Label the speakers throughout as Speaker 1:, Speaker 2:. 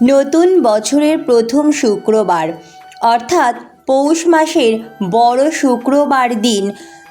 Speaker 1: নতুন বছরের প্রথম শুক্রবার অর্থাৎ পৌষ মাসের বড় শুক্রবার দিন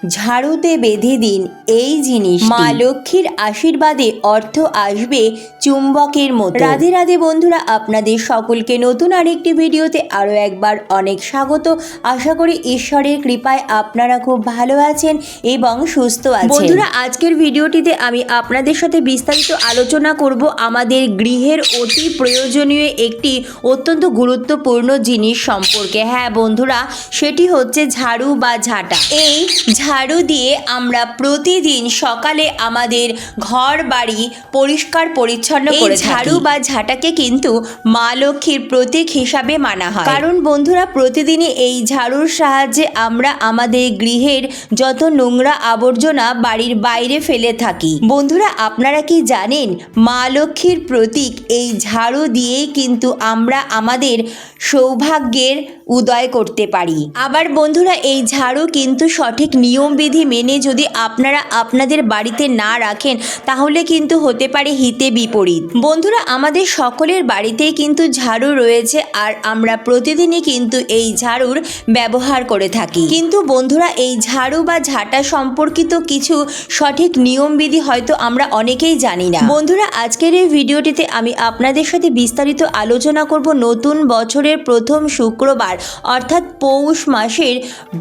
Speaker 1: ঝাড়ুতে বেঁধে দিন এই জিনিস মা লক্ষ্মীর আশীর্বাদে অর্থ আসবে চুম্বকের মতো। রাধে রাধে বন্ধুরা আপনাদের সকলকে নতুন আরেকটি ভিডিওতে আরও একবার অনেক স্বাগত। আশা করি ঈশ্বরের কৃপায় আপনারা খুব ভালো আছেন এবং সুস্থ আছেন। বন্ধুরা আজকের ভিডিওটিতে আমি আপনাদের সাথে বিস্তারিত আলোচনা করব আমাদের গৃহের অতি প্রয়োজনীয় একটি অত্যন্ত গুরুত্বপূর্ণ জিনিস সম্পর্কে। হ্যাঁ বন্ধুরা সেটি হচ্ছে ঝাড়ু বা ঝাঁটা। এই ঝাড়ু দিয়ে আমরা প্রতিদিন সকালে আমাদের ঘর বাড়ি পরিষ্কার পরিচ্ছন্ন করে ঝাড়ু বা ঝাঁটাকে কিন্তু মা লক্ষ্মীর প্রতীক হিসাবে মানা হয়। কারণ বন্ধুরা প্রতিদিনই এই ঝাড়ুর সাহায্যে আমরা আমাদের গৃহের যত নোংরা আবর্জনা বাড়ির বাইরে ফেলে থাকি। বন্ধুরা আপনারা কি জানেন মা লক্ষ্মীর প্রতীক এই ঝাড়ু দিয়েই কিন্তু আমরা আমাদের সৌভাগ্যের উদয় করতে পারি। আবার বন্ধুরা এই ঝাড়ু কিন্তু সঠিক নিয়মবিধি মেনে যদি আপনারা আপনাদের বাড়িতে না রাখেন, তাহলে কিন্তু হতে পারে হিতে বিপরীত। বন্ধুরা, আমাদের সকলের বাড়িতেই কিন্তু ঝাড়ু রয়েছে আর আমরা প্রতিদিনই কিন্তু এই ঝাড়ুর ব্যবহার করে থাকি। কিন্তু বন্ধুরা, এই ঝাড়ু বা ঝাঁটা সম্পর্কিত কিছু সঠিক নিয়মবিধি হয়তো আমরা অনেকেই জানি না। বন্ধুরা, আজকের এই ভিডিওটিতে আমি আপনাদের সাথে বিস্তারিত আলোচনা করব নতুন বছরের প্রথম শুক্রবার, অর্থাৎ পৌষ মাসের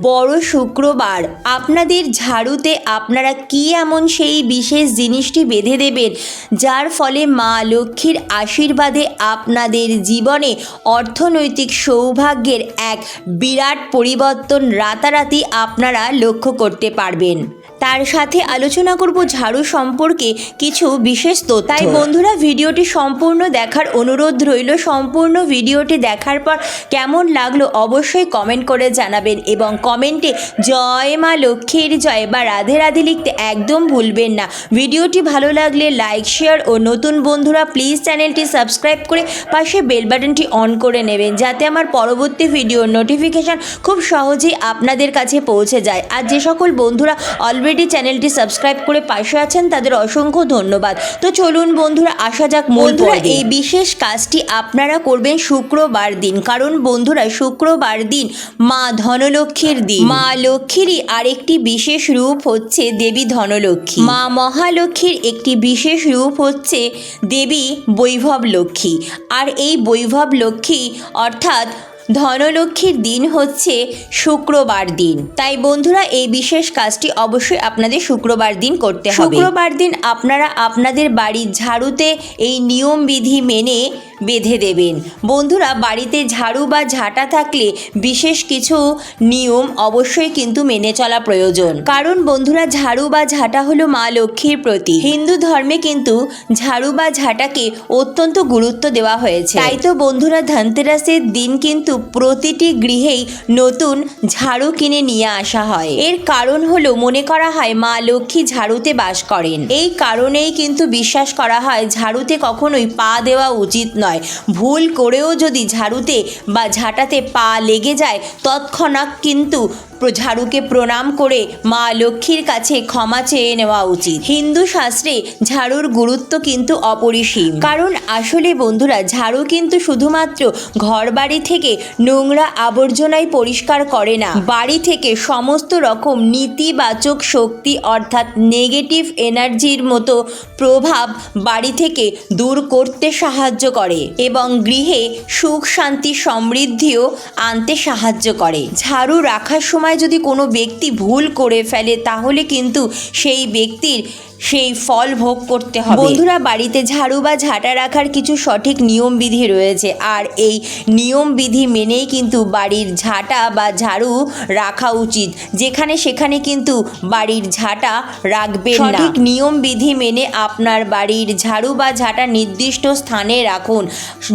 Speaker 1: বড় শুক্রবার। আপনাদের ঝাড়ুতে আপনারা কি এমন সেই বিশেষ জিনিসটি বেঁধে দেবেন? যার ফলে মা লক্ষ্মীর আশীর্বাদে আপনাদের জীবনে অর্থনৈতিক সৌভাগ্যের এক বিরাট পরিবর্তন রাতারাতি আপনারা লক্ষ্য করতে পারবেন। তার সাথে আলোচনা করব ঝাড়ু সম্পর্কে কিছু বিশেষ তথ্য। তাই বন্ধুরা, ভিডিওটি সম্পূর্ণ দেখার অনুরোধ রইল। সম্পূর্ণ ভিডিওটি দেখার পর কেমন লাগল অবশ্যই কমেন্ট করে জানাবেন এবং কমেন্টে জয় মা লক্ষ্মীর জয় বা রাধে রাধে লিখতে একদম ভুলবেন না। ভিডিওটি ভালো লাগলে লাইক, শেয়ার ও নতুন বন্ধুরা প্লিজ চ্যানেলটি সাবস্ক্রাইব করে পাশে বেল বাটনটি অন করে নেবেন যাতে আমার পরবর্তী ভিডিওর নোটিফিকেশান খুব সহজেই আপনাদের কাছে পৌঁছে যায়। আর যে সকল বন্ধুরা অলরেডি চ্যানেলটি সাবস্ক্রাইব করে পাশে আছেন তাদের অসংখ্য ধন্যবাদ। তো চলুন বন্ধুরা আসা যাক বন্ধুরা এই বিশেষ কাজটি আপনারা করবেন শুক্রবার দিন। কারণ বন্ধুরা শুক্রবার দিন মা ধনলক্ষ্মীর দিন। মা লক্ষ্মীরই আরেকটি বিশেষ রূপ হচ্ছে দেবী ধনলক্ষ্মী। মা মহালক্ষ্মীর একটি বিশেষ রূপ হচ্ছে দেবী বৈভব লক্ষ্মী। আর এই বৈভব লক্ষ্মী অর্থাৎ ধনলক্ষ্মীর দিন হচ্ছে শুক্রবার দিন। তাই বন্ধুরা, এই বিশেষ কাজটি অবশ্যই আপনাদের শুক্রবার দিন করতে হবে। শুক্রবার দিন আপনারা আপনাদের বাড়ির ঝাড়ুতে এই নিয়ম বিধি মেনে বেঁধে দেবেন। বন্ধুরা, বাড়িতে ঝাড়ু বা ঝাঁটা থাকলে বিশেষ কিছু নিয়ম অবশ্যই কিন্তু মেনে চলা প্রয়োজন। কারণ বন্ধুরা, ঝাড়ু বা ঝাঁটা হলো মা লক্ষ্মীর প্রতি হিন্দু ধর্মে কিন্তু ঝাড়ু বা ঝাঁটাকে অত্যন্ত গুরুত্ব দেওয়া হয়েছে। তাই তো বন্ধুরা, ধনতেরাসের দিন কিন্তু প্রতিটি গৃহেই নতুন ঝাড়ু কিনে নিয়ে আসা হয়। এর কারণ হলো, মনে করা হয় মা লক্ষ্মী ঝাড়ুতে বাস করেন। এই কারণেই কিন্তু বিশ্বাস করা হয়, ঝাড়ুতে কখনোই পা দেওয়া উচিত নয়। ভুল করেও যদি ঝাড়ুতে বা ঝাঁটাতে পা লেগে যায় তৎক্ষণাৎ কিন্তু ঝাড়ুকে প্রণাম করে মা লক্ষ্মীর কাছে ক্ষমা চেয়ে নেওয়া উচিত। হিন্দু শাস্ত্রে ঝাড়ুর গুরুত্ব কিন্তু অপরিসীম। কারণ আসলে বন্ধুরা, ঝাড়ু কিন্তু শুধুমাত্র ঘর বাড়ি থেকে নোংরা আবর্জনাই পরিষ্কার করে না। বাড়ি থেকে সমস্ত রকম নেতিবাচক শক্তি অর্থাৎ নেগেটিভ এনার্জির মতো প্রভাব বাড়ি থেকে দূর করতে সাহায্য করে এবং গৃহে সুখ, শান্তি, সমৃদ্ধিও আনতে সাহায্য করে। ঝাড়ু রাখার সময় যদি কোনো ব্যক্তি ভুল করে ফেলে তাহলে কিন্তু সেই ব্যক্তির সেই ফল ভোগ করতে হবে। বন্ধুরা বাড়িতে ঝাড়ু বা ঝাঁটা রাখার কিছু সঠিক নিয়মবিধি রয়েছে। আর এই নিয়মবিধি মেনেই কিন্তু বাড়ির ঝাঁটা বা ঝাড়ু রাখা উচিত। যেখানে সেখানে কিন্তু বাড়ির ঝাঁটা রাখবেন না। সঠিক নিয়মবিধি মেনে আপনার বাড়ির ঝাড়ু বা ঝাঁটা নির্দিষ্ট স্থানে রাখুন।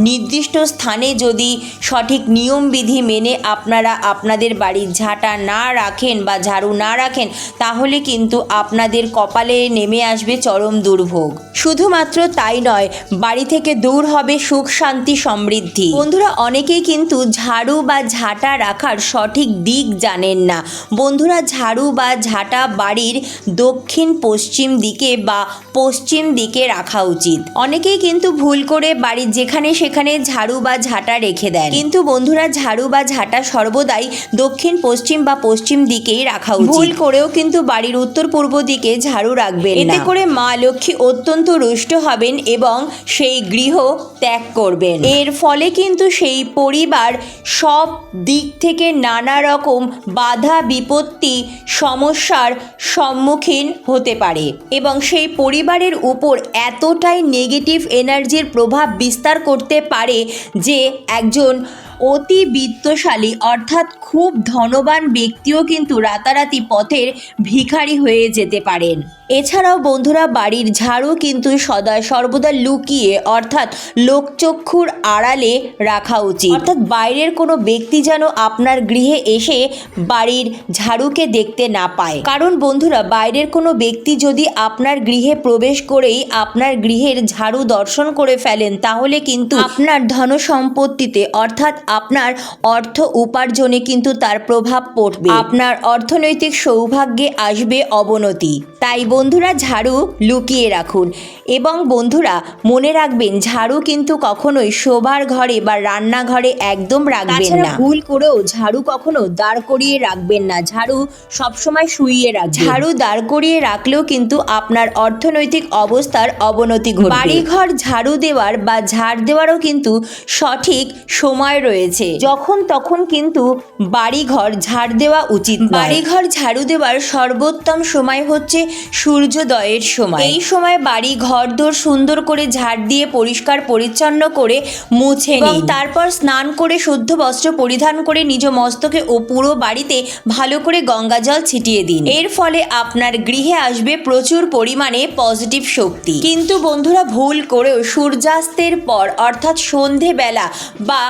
Speaker 1: নির্দিষ্ট স্থানে যদি সঠিক নিয়মবিধি মেনে আপনারা আপনাদের বাড়ির ঝাঁটা না রাখেন বা ঝাড়ু না রাখেন তাহলে কিন্তু আপনাদের কপালে নেমে নেমে আসবে চরম দুর্ভোগ। শুধুমাত্র তাই নয়, বাড়ি থেকে দূর হবে সুখ, শান্তি, সমৃদ্ধি। বন্ধুরা, অনেকেই কিন্তু ঝাড়ু বা ঝাঁটা রাখার সঠিক দিক জানেন না। বন্ধুরা, ঝাড়ু বা ঝাঁটা বাড়ির দক্ষিণ পশ্চিম দিকে বা পশ্চিম দিকে রাখা উচিত। অনেকেই কিন্তু ভুল করে বাড়ির যেখানে সেখানে ঝাড়ু বা ঝাঁটা রেখে দেন। কিন্তু বন্ধুরা, ঝাড়ু বা ঝাঁটা সর্বদাই দক্ষিণ, পশ্চিম বা পশ্চিম দিকেই রাখা উচিত। ভুল করেও কিন্তু বাড়ির উত্তর পূর্ব দিকে ঝাড়ু রাখবেন এতে করে মা লক্ষ্মী অত্যন্ত রুষ্ট হবেন এবং সেই গৃহ ত্যাগ করবেন। এর ফলে কিন্তু সেই পরিবার সব দিক থেকে নানা রকম বাধা বিপত্তি সমস্যার সম্মুখীন হতে পারে এবং সেই পরিবারের উপর এতটাই নেগেটিভ এনার্জির প্রভাব বিস্তার করতে পারে যে একজন অতি বিত্তশালী অর্থাৎ খুব ধনবান ব্যক্তিও কিন্তু রাতারাতি পথের ভিখারি হয়ে যেতে পারেন। এছাড়াও বন্ধুরা, বাড়ির ঝাড়ু কিন্তু সদা সর্বদা লুকিয়ে, অর্থাৎ লোকচক্ষুর আড়ালে রাখা উচিত। অর্থাৎ বাইরের কোনো ব্যক্তি যেন আপনার গৃহে এসে বাড়ির ঝাড়ুকে দেখতে না পায়। কারণ বন্ধুরা, বাইরের কোনো ব্যক্তি যদি আপনার গৃহে প্রবেশ করেই আপনার গৃহের ঝাড়ু দর্শন করে ফেলেন, তাহলে কিন্তু আপনার ধন সম্পত্তিতে অর্থাৎ আপনার অর্থ উপার্জনে কিন্তু তার প্রভাব পড়বে। আপনার অর্থনৈতিক সৌভাগ্যে আসবে অবনতি। তাই বন্ধুরা ঝাড়ু লুকিয়ে রাখুন। এবং বন্ধুরা মনে রাখবেন ঝাড়ু কিন্তু কখনোই শোবার ঘরে বা রান্নাঘরে একদম রাখবেন না। ভুল করেও ঝাড়ু কখনো দাঁড় করিয়ে রাখবেন না। ঝাড়ু সবসময় শুইয়ে রাখবেন। ঝাড়ু দাঁড় করিয়ে রাখলেও কিন্তু আপনার অর্থনৈতিক অবস্থার অবনতি ঘটবে। বাড়িঘর ঝাড়ু দেওয়ার বা ঝাড় দেওয়ারও কিন্তু সঠিক সময় রয়েছে যখন তখন কিন্তু বাড়িঘর ঝাড় দেওয়া উচিত বাড়িঘর ঝাড়ু দেওয়ার সর্বোত্তম সময় হচ্ছে সূর্যোদয়ের সময়। এই সময় বাড়ি ঘরদোর সুন্দর করে ঝাড় দিয়ে পরিষ্কার পরিচ্ছন্ন করে মুছে নিন। তারপর স্নান করে শুদ্ধ বস্ত্র পরিধান করে নিজ মস্তকে ও পুরো বাড়িতে ভালো করে গঙ্গা জল ছিটিয়ে দিন। এর ফলে আপনার গৃহে আসবে প্রচুর পরিমাণে পজিটিভ শক্তি। কিন্তু বন্ধুরা ভুল করেও সূর্যাস্তের পর অর্থাৎ সন্ধেবেলা বা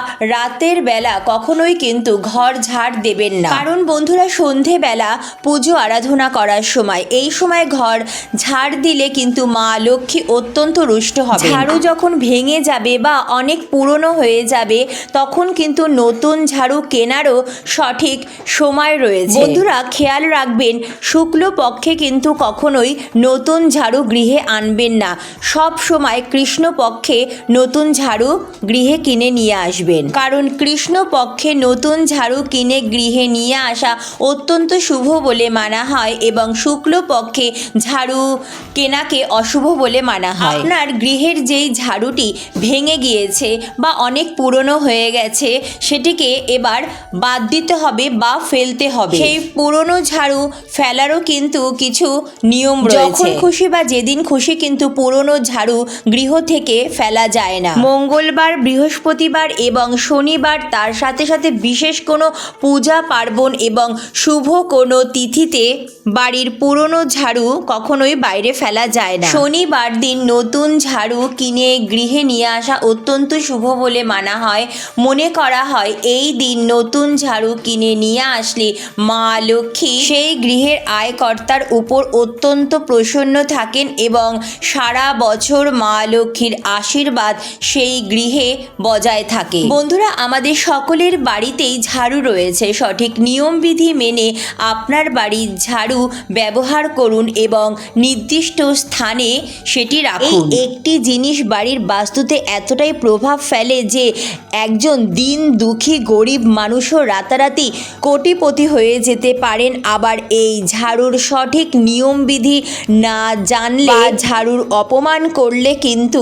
Speaker 1: রাতের বেলা কখনোই কিন্তু ঘর ঝাড় দেবেন না। কারণ বন্ধুরা সন্ধেবেলা পুজো আরাধনা করার সময় এই সময় ঘর ঝাড় দিলে কিন্তু মা লক্ষ্মী অত্যন্ত রুষ্ট হবে ঝাড়ু যখন ভেঙে যাবে বা অনেক পুরনো হয়ে যাবে তখন কিন্তু নতুন ঝাড়ু কেনারও সঠিক সময় রয়েছে। বন্ধুরা খেয়াল রাখবেন শুক্ল পক্ষে কিন্তু কখনোই নতুন ঝাড়ু গৃহে আনবেন না। সব সময় কৃষ্ণ পক্ষে নতুন ঝাড়ু গৃহে কিনে নিয়ে আসবেন। কারণ কৃষ্ণ পক্ষে নতুন ঝাড়ু কিনে গৃহে নিয়ে আসা অত্যন্ত শুভ বলে মানা হয় এবং শুক্লপক্ষে ঝাড়ু কেনাকে অশুভ বলে মানা হয়। আপনার গৃহের যেই ঝাড়ুটি ভেঙে গিয়েছে বা অনেক পুরনো হয়ে গেছে সেটিকে এবার বাদ দিতে হবে বা ফেলতে হবে। সেই পুরনো ঝাড়ু ফেলারও কিন্তু কিছু নিয়ম রয়েছে। যখন খুশি বা যেদিন খুশি কিন্তু পুরনো ঝাড়ু গৃহ থেকে ফেলা যায় না। মঙ্গলবার বৃহস্পতিবার এবং শনিবার তার সাথে সাথে বিশেষ কোনো পূজা, পার্বণ এবং শুভ কোনো তিথিতে বাড়ির পুরনো ঝাড়ু কখনোই বাইরে ফেলা যায় না। শনিবার দিন নতুন ঝাড়ু কিনে গৃহে নিয়ে আসা অত্যন্ত শুভ বলে মানা হয়। মনে করা হয়, এই দিন নতুন ঝাড়ু কিনে নিয়ে আসলে মা লক্ষ্মী সেই গৃহের আয়কর্তার উপর অত্যন্ত প্রসন্ন থাকেন এবং সারা বছর মা লক্ষ্মীর আশীর্বাদ সেই গৃহে বজায় থাকে। বন্ধুরা আমাদের সকলের বাড়িতেই ঝাড়ু রয়েছে। সঠিক নিয়মবিধি মেনে আপনার বাড়ির ঝাড়ু ব্যবহার করুন এবং নির্দিষ্ট স্থানে সেটি রাখুন। একটি জিনিস বাড়ির বাস্তুতে এতটাই প্রভাব ফেলে যে একজন দিন দুঃখী গরিব মানুষও রাতারাতি কোটিপতি হয়ে যেতে পারেন। আবার এই ঝাড়ুর সঠিক নিয়মবিধি না জানলে ঝাড়ুর অপমান করলে কিন্তু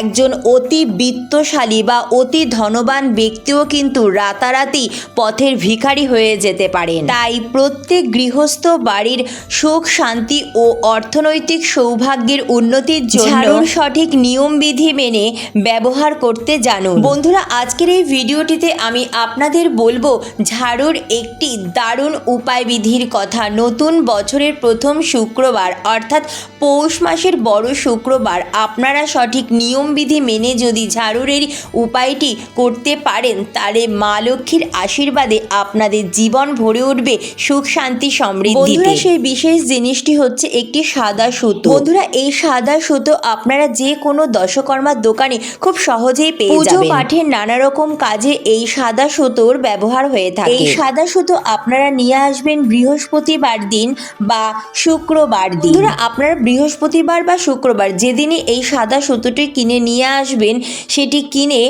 Speaker 1: একজন অতি বিত্তশালী বা অতি ধনবান ব্যক্তিও কিন্তু রাতারাতি পথের ভিখারি হয়ে যেতে পারেন। তাই প্রত্যেক গৃহস্থ বাড়ির সুখ শান্তি ও অর্থনৈতিক সৌভাগ্যের উন্নতির জন্য সঠিক নিয়মবিধি মেনে ব্যবহার করতে জানুন। বন্ধুরা আজকের এই ভিডিওটিতে আমি আপনাদের বলব ঝাড়ুর একটি দারুণ উপায় বিধির কথা। নতুন বছরের প্রথম শুক্রবার অর্থাৎ পৌষ মাসের বড় শুক্রবার আপনারা সঠিক নিয়মবিধি মেনে যদি ঝাড়ুর এই উপায়টি করতে পারেন পারেন তাহলে মা লক্ষ্মীর আশীর্বাদে আপনাদের জীবন ভরে উঠবে সুখ শান্তি সমৃদ্ধি বন্ধুরা সেই বিশেষ জিনিসটি হচ্ছে একটি সাদা সুতো। বন্ধুরা এই সাদা সুতো আপনারা যে কোনো দশকর্মার দোকানে খুব সহজেই পেয়ে যাবেন পুজো পাঠের নানা রকম কাজে এই সাদা সুতোর ব্যবহার হয়ে থাকে। এই সাদা সুতো আপনারা নিয়ে আসবেন বৃহস্পতিবার দিন বা শুক্রবার দিন। বন্ধুরা আপনারা বৃহস্পতিবার বা শুক্রবার যেদিনই এই সাদা সুতোটি কিনে নিয়ে আসবেন সেটি কিনে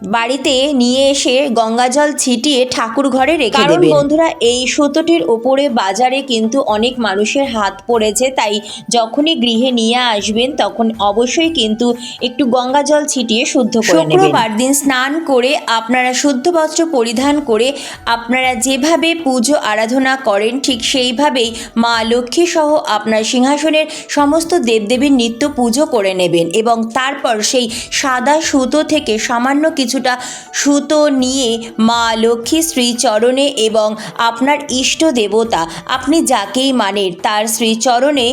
Speaker 1: বাড়িতে নিয়ে এসে গঙ্গা জল ছিটিয়ে ঠাকুর ঘরে রেখে
Speaker 2: কারণ
Speaker 1: বন্ধুরা এই সুতোটির ওপরে বাজারে কিন্তু অনেক মানুষের হাত পড়েছে তাই যখনই গৃহে নিয়ে আসবেন তখন অবশ্যই কিন্তু একটু গঙ্গা জল ছিটিয়ে শুদ্ধ করে নেবেন। শুক্রবার দিন স্নান করে আপনারা শুদ্ধ বস্ত্র পরিধান করে আপনারা যেভাবে পুজো আরাধনা করেন ঠিক সেইভাবেই মা লক্ষ্মী সহ আপনার সিংহাসনের সমস্ত দেবদেবীর নিত্য পুজো করে নেবেন এবং তারপর সেই সাদা সুতো থেকে সামান্য কিছুটা সুতো নিয়ে মা লক্ষ্মী শ্রীচরণে এবং আপনার ইষ্ট দেবতা, আপনি যাকেই মানেন, তার শ্রীচরণে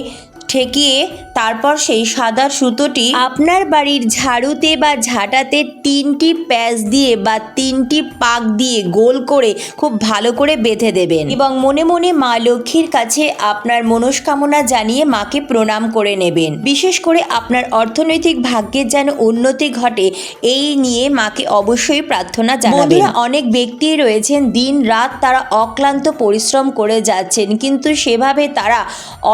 Speaker 1: ঠেকিয়ে তারপর সেই সাদা সুতোটি আপনার বাড়ির ঝাড়ুতে বা ঝাঁটাতে তিনটি প্যাচ দিয়ে বা তিনটি পাক দিয়ে গোল করে খুব ভালো করে বেঁধে দেবেন। এবং মনে মনে মা লক্ষ্মীর কাছে আপনার মনস্কামনা জানিয়ে মাকে প্রণাম করে নেবেন। বিশেষ করে আপনার অর্থনৈতিক ভাগ্যের যেন উন্নতি ঘটে, এই নিয়ে মাকে অবশ্যই প্রার্থনা জানাবেন। অনেক ব্যক্তি রয়েছেন, দিন রাত তারা অক্লান্ত পরিশ্রম করে যাচ্ছেন, কিন্তু সেভাবে তারা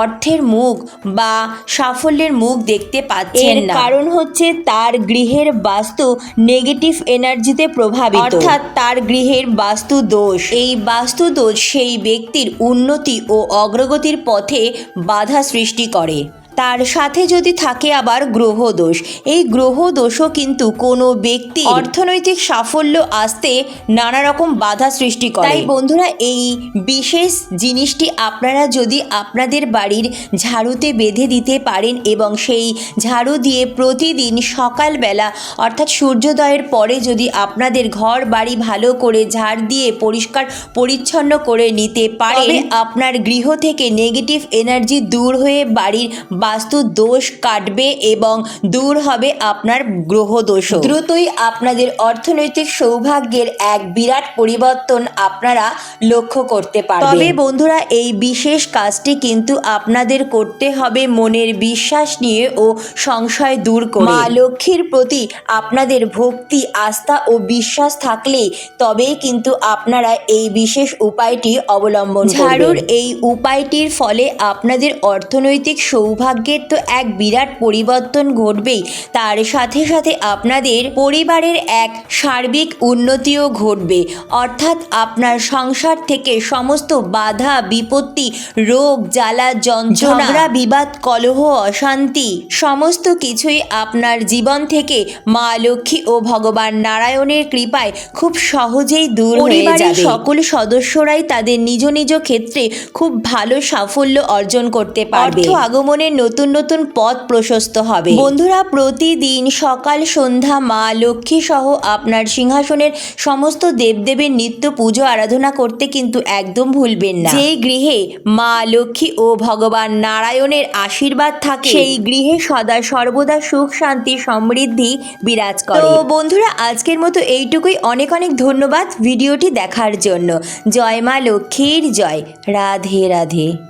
Speaker 1: অর্থের মুখ বা সাফল্যের মুখ দেখতে পাচ্ছেন না। কারণ হচ্ছে তার গৃহের বাস্তু নেগেটিভ এনার্জিতে প্রভাবিত। অর্থাৎ তার গৃহের বাস্তু দোষ। এই বাস্তু দোষ সেই ব্যক্তির উন্নতি ও অগ্রগতির পথে বাধা সৃষ্টি করে। তার সাথে যদি থাকে আবার গ্রহ দোষ এই গ্রহ দোষও কিন্তু কোনো ব্যক্তি অর্থনৈতিক সাফল্য আসতে নানা রকম বাধা সৃষ্টি করে। তাই বন্ধুরা এই বিশেষ জিনিসটি আপনারা যদি আপনাদের বাড়ির ঝাড়ুতে বেঁধে দিতে পারেন এবং সেই ঝাড়ু দিয়ে প্রতিদিন সকালবেলা অর্থাৎ সূর্যোদয়ের পরে যদি আপনাদের ঘর বাড়ি ভালো করে ঝাড় দিয়ে পরিষ্কার পরিচ্ছন্ন করে নিতে পারেন আপনার গৃহ থেকে নেগেটিভ এনার্জি দূর হয়ে বাড়ির বাস্তু দোষ কাটবে এবং দূর হবে আপনার গ্রহ দোষ দ্রুতই আপনাদের অর্থনৈতিক সৌভাগ্যের এক বিরাট পরিবর্তন আপনারা লক্ষ্য করতে পারবেন। তবে বন্ধুরা এই বিশেষ কাজটি কিন্তু আপনাদের করতে হবে মনের বিশ্বাস নিয়ে ও সংশয় দূর করে। মা লক্ষ্মীর প্রতি আপনাদের ভক্তি আস্থা ও বিশ্বাস থাকলে তবেই কিন্তু আপনারা এই বিশেষ উপায়টি অবলম্বন ঝাড়ুর এই উপায়টির ফলে আপনাদের অর্থনৈতিক সৌভাগ্যের তো এক বিরাট পরিবর্তন ঘটবেই। তার সাথে সাথে আপনাদের পরিবারের এক সার্বিক উন্নতিও ঘটবে। অর্থাৎ আপনার সংসার থেকে সমস্ত বাধা বিপত্তি রোগ জ্বালা যন্ত্রণা বিবাদ কলহ অশান্তি সমস্ত কিছুই আপনার জীবন থেকে মা লক্ষ্মী ও ভগবান নারায়ণের কৃপায় খুব সহজেই দূর
Speaker 2: পরিবারের
Speaker 1: সকল সদস্যরাই তাদের নিজ নিজ ক্ষেত্রে খুব ভালো সাফল্য অর্জন করতে পারবে। আগমনের নতুন নতুন পথ প্রশস্ত হবে। বন্ধুরা, প্রতিদিন সকাল, সন্ধ্যা, মা, লক্ষ্মী সহ আপনার সিংহাসনের সমস্ত দেবদেবের নিত্য পুজো, আরাধনা করতে কিন্তু একদম ভুলবেন না। যেই গৃহে মা, লক্ষ্মী ও ভগবান নারায়ণের আশীর্বাদ থাকে, সেই গৃহে সদা সর্বদা সুখ, শান্তি, সমৃদ্ধি বিরাজ করে। তো বন্ধুরা, আজকের মতো এইটুকুই। অনেক অনেক ধন্যবাদ ভিডিওটি দেখার জন্য। জয় মা লক্ষ্মীর জয়। রাধে রাধে।